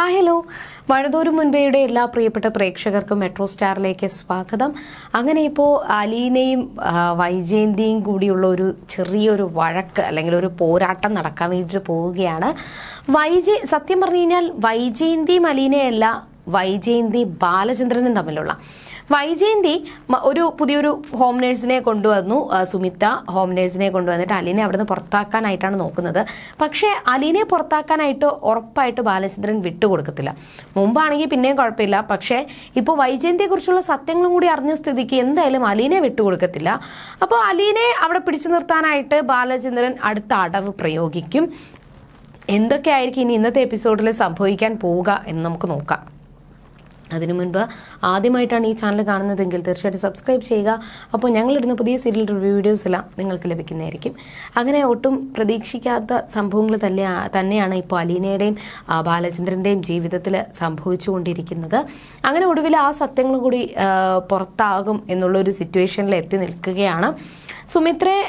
ആ ഹലോ. വഴുതൂരും മുൻപേയുടെ എല്ലാ പ്രിയപ്പെട്ട പ്രേക്ഷകർക്കും മെട്രോ സ്റ്റാറിലേക്ക് സ്വാഗതം. അങ്ങനെ ഇപ്പോൾ അലീനയും വൈജയന്തിയും കൂടിയുള്ള ഒരു ചെറിയൊരു വഴക്ക് അല്ലെങ്കിൽ ഒരു പോരാട്ടം നടക്കാൻ വേണ്ടിയിട്ട് പോവുകയാണ്. വൈജയ സത്യം പറഞ്ഞു കഴിഞ്ഞാൽ വൈജയന്തിയും അലീനയല്ല വൈജയന്തി ബാലചന്ദ്രനും തമ്മിലുള്ള വൈജയന്തി ഒരു പുതിയൊരു ഹോം നേഴ്സിനെ കൊണ്ടുവന്നു. സുമിത്ത ഹോം നേഴ്സിനെ കൊണ്ടുവന്നിട്ട് അലീനെ അവിടുന്ന് പുറത്താക്കാനായിട്ടാണ് നോക്കുന്നത്. പക്ഷേ അലീനെ പുറത്താക്കാനായിട്ട് ഉറപ്പായിട്ട് ബാലചന്ദ്രൻ വിട്ടുകൊടുക്കത്തില്ല. മുമ്പാണെങ്കിൽ പിന്നെയും കുഴപ്പമില്ല. പക്ഷേ ഇപ്പോൾ വൈജയന്തിയെക്കുറിച്ചുള്ള സത്യങ്ങളും കൂടി അറിഞ്ഞ സ്ഥിതിക്ക് എന്തായാലും അലീനെ വിട്ടുകൊടുക്കത്തില്ല. അപ്പോൾ അലീനെ അവിടെ പിടിച്ചു നിർത്താനായിട്ട് ബാലചന്ദ്രൻ അടുത്ത അടവ് പ്രയോഗിക്കും. എന്തൊക്കെയായിരിക്കും ഇനി ഇന്നത്തെ എപ്പിസോഡിൽ സംഭവിക്കാൻ പോവുക എന്ന് നമുക്ക് നോക്കാം. അതിനു മുൻപ് ആദ്യമായിട്ടാണ് ഈ ചാനൽ കാണുന്നതെങ്കിൽ തീർച്ചയായിട്ടും സബ്സ്ക്രൈബ് ചെയ്യുക. അപ്പോൾ ഞങ്ങളിടുന്ന പുതിയ സീരിയൽ റിവ്യൂ വീഡിയോസ് എല്ലാം നിങ്ങൾക്ക് ലഭിക്കുന്നതായിരിക്കും. അങ്ങനെ ഒട്ടും പ്രതീക്ഷിക്കാത്ത സംഭവങ്ങൾ തന്നെ തന്നെയാണ് ഇപ്പോൾ അലീനയുടെയും ബാലചന്ദ്രന്റെയും ജീവിതത്തിൽ സംഭവിച്ചുകൊണ്ടിരിക്കുന്നത്. അങ്ങനെ ഒടുവിൽ ആ സത്യങ്ങളും കൂടി പുറത്താകും എന്നുള്ളൊരു സിറ്റുവേഷനിൽ എത്തി നിൽക്കുകയാണ്. സുമിത്രയെ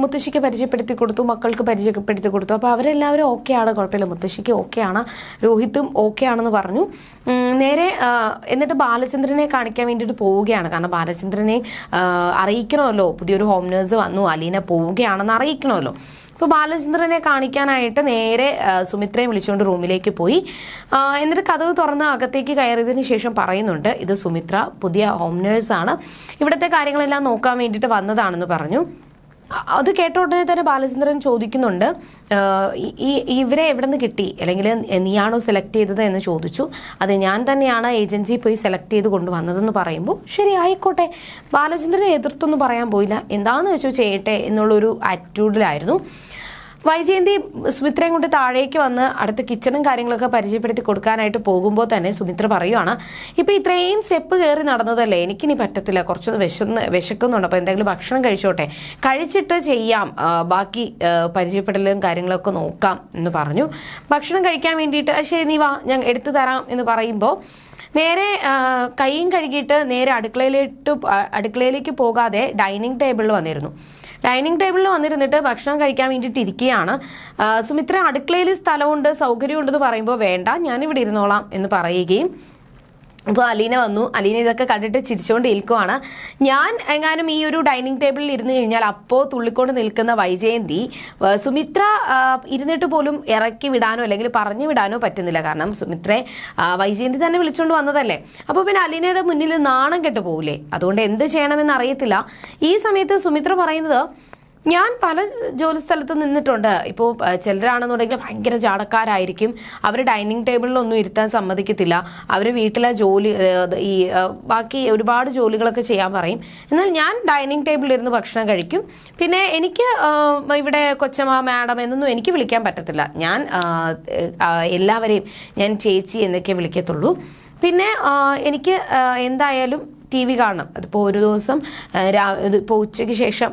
മുത്തശ്ശിക്ക് പരിചയപ്പെടുത്തി കൊടുത്തു മക്കൾക്ക് പരിചയപ്പെടുത്തി കൊടുത്തു. അപ്പോൾ അവരെല്ലാവരും ഓക്കെയാണ് കുഴപ്പമില്ല. മുത്തശ്ശിക്ക് ഓക്കെയാണ് രോഹിത്തും ഓക്കെ ആണെന്ന് പറഞ്ഞു. നേരെ എന്നിട്ട് ബാലചന്ദ്രനെ കാണിക്കാൻ വേണ്ടിയിട്ട് പോവുകയാണ്. കാരണം ബാലചന്ദ്രനെ അറിയിക്കണമല്ലോ. പുതിയൊരു ഹോം നേഴ്സ് വന്നു അലീന പോവുകയാണെന്ന് അറിയിക്കണമല്ലോ. അപ്പോൾ ബാലചന്ദ്രനെ കാണിക്കാനായിട്ട് നേരെ സുമിത്രയെ വിളിച്ചുകൊണ്ട് റൂമിലേക്ക് പോയി. എന്നിട്ട് കഥവ് തുറന്ന് അകത്തേക്ക് കയറിയതിന് ശേഷം പറയുന്നുണ്ട് ഇത് സുമിത്ര പുതിയ ഹോം നേഴ്സാണ് ഇവിടുത്തെ കാര്യങ്ങളെല്ലാം നോക്കാൻ വേണ്ടിയിട്ട് വന്നതാണെന്ന് പറഞ്ഞു. അത് കേട്ട ഉടനെ തന്നെ ബാലചന്ദ്രൻ ചോദിക്കുന്നുണ്ട് ഈ- ഇവരെ എവിടെ നിന്ന് കിട്ടി? അല്ലെങ്കിൽ നീയാണോ സെലക്ട് ചെയ്തത് എന്ന് ചോദിച്ചു. അത് ഞാൻ തന്നെയാണ് ഏജൻസി പോയി സെലക്ട് ചെയ്ത് കൊണ്ടുവന്നതെന്ന് പറയുമ്പോൾ ശരി ആയിക്കോട്ടെ. ബാലചന്ദ്രനെ എതിർത്തൊന്നും പറയാൻ പോയില്ല. എന്താണെന്ന് വെച്ചോ ചെയ്യട്ടെ എന്നുള്ളൊരു ആറ്റിറ്റ്യൂഡിലായിരുന്നു വൈജയന്തി സുമിത്രയും കൊണ്ട് താഴേക്ക് വന്ന് അടുത്ത കിച്ചണും കാര്യങ്ങളൊക്കെ പരിചയപ്പെടുത്തി കൊടുക്കാനായിട്ട് പോകുമ്പോൾ തന്നെ സുമിത്ര പറയുവാണ് ഇപ്പം ഇത്രയും സ്റ്റെപ്പ് കയറി നടന്നതല്ലേ? എനിക്കിനി പറ്റത്തില്ല. കുറച്ചൊന്ന് വിശന്ന് വിശക്കുന്നുണ്ട്. അപ്പോൾ എന്തെങ്കിലും ഭക്ഷണം കഴിച്ചോട്ടെ? കഴിച്ചിട്ട് ചെയ്യാം. ബാക്കി പരിചയപ്പെടലും കാര്യങ്ങളൊക്കെ നോക്കാം. എന്ന് പറഞ്ഞു. ഭക്ഷണം കഴിക്കാൻ വേണ്ടിയിട്ട് "ആ, ശരി നീ വാ. ഞാൻ എടുത്തു തരാം. എന്ന് പറയുമ്പോൾ നേരെ കൈയും കഴുകിയിട്ട് നേരെ അടുക്കളയിലിട്ട് അടുക്കളയിലേക്ക് പോകാതെ ഡൈനിങ് ടേബിളിൽ വന്നിരുന്നു. ഡൈനിങ് ടേബിളിൽ വന്നിരുന്നിട്ട് ഭക്ഷണം കഴിക്കാൻ വേണ്ടിയിട്ട് ഇരിക്കുകയാണ്. സുമിത്ര അടുക്കളയിൽ സ്ഥലമുണ്ട് സൗകര്യമുണ്ടെന്ന് പറയുമ്പോൾ വേണ്ട ഞാനിവിടെ ഇരുന്നോളാം എന്ന് പറയുകയും അപ്പോൾ അലീന വന്നു. അലീന ഇതൊക്കെ കണ്ടിട്ട് ചിരിച്ചുകൊണ്ട് നിൽക്കുവാണ് ഞാൻ എങ്ങാനും ഈ ഒരു ഡൈനിങ് ടേബിളിൽ ഇരുന്ന് കഴിഞ്ഞാൽ അപ്പോൾ തുള്ളിക്കൊണ്ട് നിൽക്കുന്ന വൈജയന്തി സുമിത്ര ഇരുന്നിട്ട് പോലും ഇറക്കി വിടാനോ അല്ലെങ്കിൽ പറഞ്ഞു വിടാനോ പറ്റുന്നില്ല. കാരണം സുമിത്രയെ വൈജയന്തി തന്നെ വിളിച്ചുകൊണ്ട് വന്നതല്ലേ. അപ്പോൾ പിന്നെ അലീനയുടെ മുന്നിൽ നാണം കെട്ട് പോകില്ലേ അതുകൊണ്ട് എന്ത് ചെയ്യണമെന്ന് അറിയത്തില്ല. ഈ സമയത്ത് സുമിത്ര പറയുന്നത് ഞാൻ പല ജോലി സ്ഥലത്ത് നിന്നിട്ടുണ്ട്. ഇപ്പോൾ ചിലരാണെന്നുണ്ടെങ്കിൽ ഭയങ്കര ജാടക്കാരായിരിക്കും. അവർ ഡൈനിങ് ടേബിളിലൊന്നും ഇരുത്താൻ സമ്മതിക്കത്തില്ല. അവർ വീട്ടിലെ ജോലി ഈ ബാക്കി ഒരുപാട് ജോലികളൊക്കെ ചെയ്യാൻ പറയും. എന്നാൽ ഞാൻ ഡൈനിങ് ടേബിളിൽ ഇരുന്ന് ഭക്ഷണം കഴിക്കും. പിന്നെ എനിക്ക് ഇവിടെ കൊച്ചമ്മ മാഡം എന്നൊന്നും എനിക്ക് വിളിക്കാൻ പറ്റത്തില്ല. ഞാൻ എല്ലാവരെയും ഞാൻ ചേച്ചി എന്നൊക്കെ വിളിക്കത്തുള്ളൂ. പിന്നെ എനിക്ക് എന്തായാലും ടി വി കാണണം. അതിപ്പോൾ ഒരു ദിവസം രാ ഇതിപ്പോൾ ഉച്ചയ്ക്ക് ശേഷം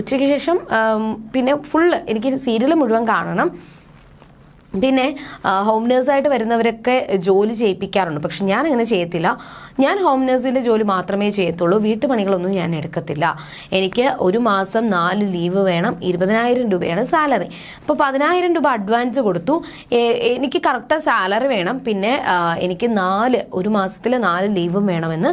ഉച്ചയ്ക്ക് ശേഷം പിന്നെ ഫുള്ള് എനിക്ക് സീരിയൽ മുഴുവൻ കാണണം. പിന്നെ ഹോം നേഴ്സായിട്ട് വരുന്നവരൊക്കെ ജോലി ചെയ്യിപ്പിക്കാറുണ്ട്. പക്ഷെ ഞാൻ അങ്ങനെ ചെയ്യത്തില്ല. ഞാൻ ഹോം നേഴ്സിന്റെ ജോലി മാത്രമേ ചെയ്യത്തുള്ളൂ. വീട്ടുപണികളൊന്നും ഞാൻ എടുക്കത്തില്ല. എനിക്ക് ഒരു മാസം നാല് ലീവ് വേണം ഇരുപതിനായിരം രൂപയാണ് സാലറി അപ്പോൾ പതിനായിരം രൂപ അഡ്വാൻസ് കൊടുത്തു. എനിക്ക് കറക്റ്റ് സാലറി വേണം. പിന്നെ എനിക്ക് നാല് ഒരു മാസത്തിലെ നാല് ലീവും വേണമെന്ന്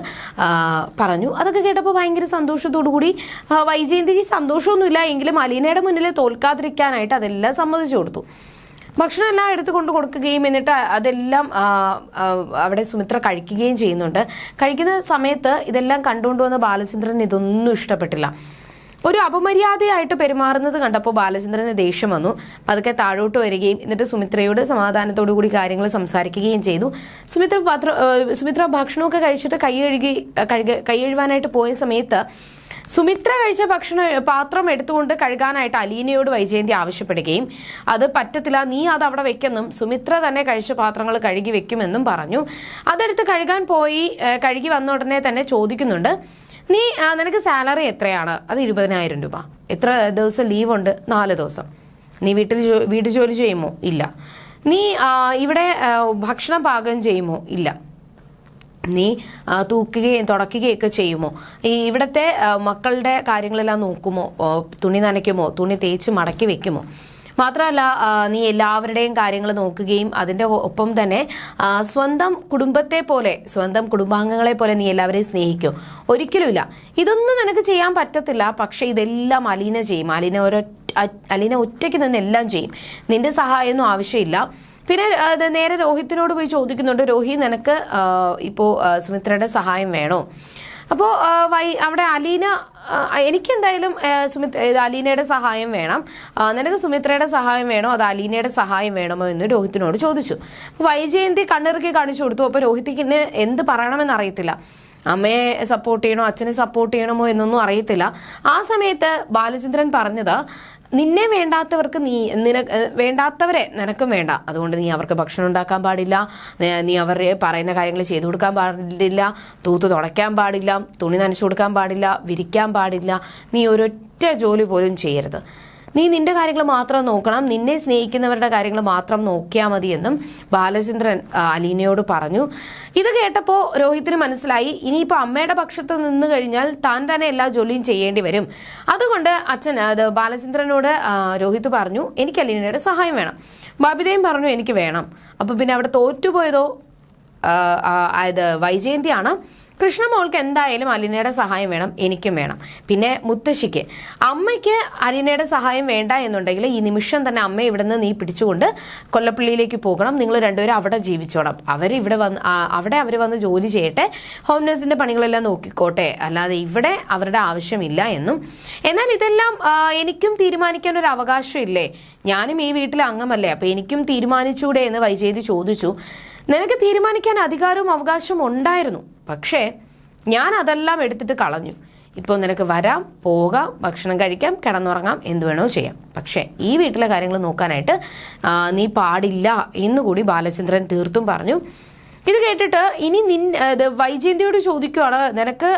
പറഞ്ഞു. അതൊക്കെ കേട്ടപ്പോൾ ഭയങ്കര സന്തോഷത്തോടു കൂടി ആ, വൈജയന്തിക്ക് സന്തോഷമൊന്നുമില്ല. എങ്കിലും അലീനയുടെ മുന്നിൽ തോൽക്കാതിരിക്കാനായിട്ട് അതെല്ലാം സമ്മതിച്ചു കൊടുത്തു. ഭക്ഷണം എല്ലാം എടുത്ത് കൊണ്ട് കൊടുക്കുകയും എന്നിട്ട് അതെല്ലാം അവിടെ സുമിത്ര കഴിക്കുകയും ചെയ്യുന്നുണ്ട്. കഴിക്കുന്ന സമയത്ത് ഇതെല്ലാം കണ്ടുകൊണ്ട് വന്ന ബാലചന്ദ്രൻ ഇതൊന്നും ഇഷ്ടപ്പെട്ടില്ല. ഒരു അപമര്യാദയായിട്ട് പെരുമാറുന്നത് കണ്ടപ്പോൾ ബാലചന്ദ്രന് ദേഷ്യം വന്നു. പതുക്കെ താഴോട്ട് വരികയും എന്നിട്ട് സുമിത്രയോട് സമാധാനത്തോടു കൂടി കാര്യങ്ങൾ സംസാരിക്കുകയും ചെയ്തു. സുമിത്ര പാത്ര സുമിത്ര ഭക്ഷണമൊക്കെ കഴിച്ചിട്ട് കൈ കഴുകി കഴുകി കൈ കഴുകാനായിട്ട് പോയ സമയത്ത് സുമിത്ര കഴിച്ച ഭക്ഷണ പാത്രം എടുത്തുകൊണ്ട് കഴുകാനായിട്ട് അലീനയോട് വൈജയന്തി ആവശ്യപ്പെടുകയും അത് പറ്റത്തില്ല നീ അത് അവിടെ വെക്കെന്നും സുമിത്ര തന്നെ കഴിച്ച പാത്രങ്ങൾ കഴുകി വെക്കുമെന്നും പറഞ്ഞു. അതെടുത്ത് കഴുകാൻ പോയി കഴുകി വന്ന ഉടനെ തന്നെ ചോദിക്കുന്നുണ്ട് നീ നിനക്ക് സാലറി എത്രയാണ്? അത് ഇരുപതിനായിരം രൂപ. എത്ര ദിവസം ലീവുണ്ട്? നാല് ദിവസം. നീ വീട്ടിൽ വീട്ടു ജോലി ചെയ്യുമോ? ഇല്ല. നീ ഇവിടെ ഭക്ഷണം പാകം ചെയ്യുമോ? ഇല്ല. നീ തൂക്കുകയും തുടയ്ക്കുകയൊക്കെ ചെയ്യുമോ? ഈ ഇവിടുത്തെ മക്കളുടെ കാര്യങ്ങളെല്ലാം നോക്കുമോ? തുണി നനയ്ക്കുമോ? തുണി തേച്ച് മടക്കി വെക്കുമോ? മാത്രമല്ല നീ എല്ലാവരുടെയും കാര്യങ്ങൾ നോക്കുകയും അതിന്റെ ഒപ്പം തന്നെ സ്വന്തം കുടുംബത്തെ പോലെ സ്വന്തം കുടുംബാംഗങ്ങളെ പോലെ നീ എല്ലാവരെയും സ്നേഹിക്കും? ഒരിക്കലുമില്ല. ഇതൊന്നും നിനക്ക് ചെയ്യാൻ പറ്റത്തില്ല. പക്ഷേ ഇതെല്ലാം അലീന ചെയ്യും. അലീന ഓരോ അലീന ഒറ്റയ്ക്ക് നിന്ന് എല്ലാം ചെയ്യും. നിന്റെ സഹായമൊന്നും ആവശ്യമില്ല. പിന്നെ അത് നേരെ രോഹിത്തിനോട് പോയി ചോദിക്കുന്നുണ്ട് രോഹി നിനക്ക് ഇപ്പോൾ സുമിത്രയുടെ സഹായം വേണോ? അപ്പോൾ വൈ അവിടെ അലീന എനിക്ക് എന്തായാലും ഇത് അലീനയുടെ സഹായം വേണം. നിനക്ക് സുമിത്രയുടെ സഹായം വേണോ? അത് അലീനയുടെ സഹായം വേണമോ എന്ന് രോഹിത്തിനോട് ചോദിച്ചു. അപ്പോൾ വൈജയന്തി കണ്ണിറുക്കി കാണിച്ചു കൊടുത്തു. അപ്പോൾ രോഹിത്തിക്ക് ഇന്ന് എന്ത് പറയണമെന്ന് അറിയത്തില്ല. അമ്മയെ സപ്പോർട്ട് ചെയ്യണോ അച്ഛനെ സപ്പോർട്ട് ചെയ്യണമോ എന്നൊന്നും അറിയത്തില്ല. ആ സമയത്ത് ബാലചന്ദ്രൻ പറഞ്ഞത് നിന്നെ വേണ്ടാത്തവർക്ക് നീ നിന വേണ്ടാത്തവരെ നിനക്കും വേണ്ട. അതുകൊണ്ട് നീ അവർക്ക് ഭക്ഷണം ഉണ്ടാക്കാൻ പാടില്ല. നീ അവർ പറയുന്ന കാര്യങ്ങൾ ചെയ്തു കൊടുക്കാൻ പാടില്ല. തൂത്ത് തുടയ്ക്കാൻ പാടില്ല. തുണി നനച്ചു കൊടുക്കാൻ പാടില്ല. വിരിക്കാൻ പാടില്ല. നീ ഒരൊറ്റ ജോലി പോലും ചെയ്യരുത്. നീ നിന്റെ കാര്യങ്ങൾ മാത്രം നോക്കണം. നിന്നെ സ്നേഹിക്കുന്നവരുടെ കാര്യങ്ങൾ മാത്രം നോക്കിയാൽ മതി എന്നും ബാലചന്ദ്രൻ അലീനയോട് പറഞ്ഞു. ഇത് കേട്ടപ്പോൾ രോഹിത്തിന് മനസ്സിലായി. ഇനിയിപ്പോൾ അമ്മയുടെ പക്ഷത്ത് നിന്ന് കഴിഞ്ഞാൽ താൻ തന്നെ എല്ലാ ജോലിയും ചെയ്യേണ്ടി വരും. അതുകൊണ്ട് അച്ഛൻ അത് ബാലചന്ദ്രനോട് രോഹിത് പറഞ്ഞു എനിക്ക് അലീനയുടെ സഹായം വേണം. ബബിതയും പറഞ്ഞു എനിക്ക് വേണം. അപ്പോൾ പിന്നെ അവിടെ തോറ്റുപോയതോ അതായത് വൈജയന്തിയാണ്. കൃഷ്ണമോൾക്ക് എന്തായാലും അലിനയുടെ സഹായം വേണം എനിക്കും വേണം. പിന്നെ മുത്തശ്ശിക്ക്. അമ്മയ്ക്ക് അലിനയുടെ സഹായം വേണ്ട എന്നുണ്ടെങ്കിൽ ഈ നിമിഷം തന്നെ അമ്മയെ ഇവിടെ നിന്ന് നീ പിടിച്ചുകൊണ്ട് കൊല്ലപ്പള്ളിയിലേക്ക് പോകണം. നിങ്ങൾ രണ്ടുപേരും അവിടെ ജീവിച്ചോണം. അവർ ഇവിടെ വന്ന് അവിടെ അവർ വന്ന് ജോലി ചെയ്യട്ടെ. ഹോം നേഴ്സിന്റെ പണികളെല്ലാം നോക്കിക്കോട്ടെ. അല്ലാതെ ഇവിടെ അവരുടെ ആവശ്യമില്ല എന്നും. എന്നാൽ ഇതെല്ലാം എനിക്കും തീരുമാനിക്കാൻ ഒരു അവകാശമില്ലേ ഞാനും ഈ വീട്ടിലെ അംഗമല്ലേ. അപ്പോൾ എനിക്കും തീരുമാനിച്ചൂടെ എന്ന് വൈജയന്തി ചോദിച്ചു. നിനക്ക് തീരുമാനിക്കാൻ അധികാരവും അവകാശവും ഉണ്ടായിരുന്നു. പക്ഷേ ഞാൻ അതെല്ലാം എടുത്തിട്ട് കളഞ്ഞു. ഇപ്പോൾ നിനക്ക് വരാം പോകാം ഭക്ഷണം കഴിക്കാം കിടന്നുറങ്ങാം എന്ത് വേണോ ചെയ്യാം. പക്ഷേ ഈ വീട്ടിലെ കാര്യങ്ങൾ നോക്കാനായിട്ട് നീ പാടില്ല എന്നുകൂടി ബാലചന്ദ്രൻ തീർത്തും പറഞ്ഞു. ഇത് കേട്ടിട്ട് ഇനി നിൻ വൈജയന്തിയോട് ചോദിക്കുവാണ് നിനക്ക്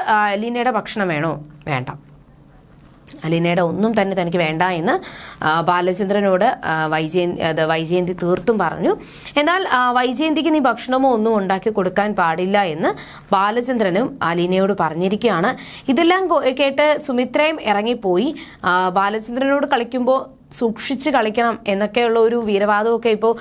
ലീനയുടെ ഭക്ഷണം വേണോ? വേണ്ട. അലീനയുടെ ഒന്നും തന്നെ തനിക്ക് വേണ്ട എന്ന് ബാലചന്ദ്രനോട് വൈജയന്തി വൈജയന്തി തീർത്തും പറഞ്ഞു. എന്നാൽ വൈജയന്തിക്ക് നീ ഭക്ഷണമോ ഒന്നും ഉണ്ടാക്കി കൊടുക്കാൻ പാടില്ല എന്ന് ബാലചന്ദ്രനും അലീനയോട് പറഞ്ഞിരിക്കുകയാണ്. ഇതെല്ലാം കേട്ട് സുമിത്രയും ഇറങ്ങിപ്പോയി. ബാലചന്ദ്രനോട് കളിക്കുമ്പോൾ സൂക്ഷിച്ച് കളിക്കണം എന്നൊക്കെയുള്ള ഒരു വീരവാദമൊക്കെ ഇപ്പോൾ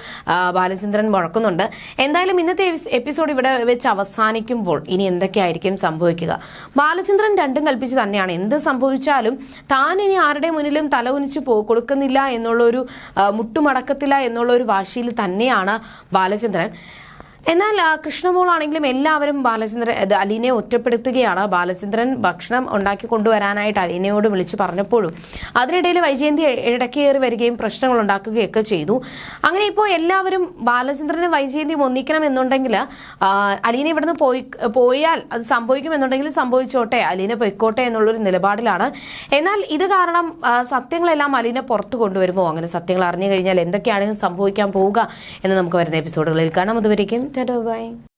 ബാലചന്ദ്രൻ മുഴക്കുന്നുണ്ട്. എന്തായാലും ഇന്നത്തെ എപ്പിസോഡ് ഇവിടെ വെച്ച് അവസാനിക്കുമ്പോൾ ഇനി എന്തൊക്കെയായിരിക്കും സംഭവിക്കുക? ബാലചന്ദ്രൻ രണ്ടും കൽപ്പിച്ച് തന്നെയാണ്. എന്ത് സംഭവിച്ചാലും താൻ ഇനി ആരുടെ മുന്നിലും തല ഉനിച്ച് പോ കൊടുക്കുന്നില്ല എന്നുള്ള ഒരു ആ, മുട്ടുമടക്കത്തില്ല എന്നുള്ള ഒരു വാശിയിൽ തന്നെയാണ് ബാലചന്ദ്രൻ. എന്നാൽ ആ, കൃഷ്ണമോളാണെങ്കിലും എല്ലാവരും ബാലചന്ദ്രൻ അലീനെ ഒറ്റപ്പെടുത്തുകയാണ്. ബാലചന്ദ്രൻ ഭക്ഷണം ഉണ്ടാക്കി കൊണ്ടുവരാനായിട്ട് അലീനയോട് വിളിച്ചു പറഞ്ഞപ്പോഴും അതിനിടയിൽ വൈജയന്തി ഇടയ്ക്ക് കയറി വരികയും പ്രശ്നങ്ങൾ ഉണ്ടാക്കുകയൊക്കെ ചെയ്തു. അങ്ങനെ ഇപ്പോൾ എല്ലാവരും ബാലചന്ദ്രനും വൈജയന്തിയും ഒന്നിക്കണം എന്നുണ്ടെങ്കിൽ അലീന ഇവിടുന്ന് പോയി പോയാൽ അത് സംഭവിക്കുമെന്നുണ്ടെങ്കിൽ സംഭവിച്ചോട്ടെ അലീന പൊയ്ക്കോട്ടെ എന്നുള്ളൊരു നിലപാടിലാണ്. എന്നാൽ ഇത് കാരണം സത്യങ്ങളെല്ലാം അലീന പുറത്തു കൊണ്ടുവരുമോ? അങ്ങനെ സത്യങ്ങൾ അറിഞ്ഞു കഴിഞ്ഞാൽ എന്തൊക്കെയാണെങ്കിലും സംഭവിക്കാൻ പോവുക എന്ന് നമുക്ക് വരുന്ന എപ്പിസോഡുകളിൽ കാണാം. അതുവരേക്കും instead of buying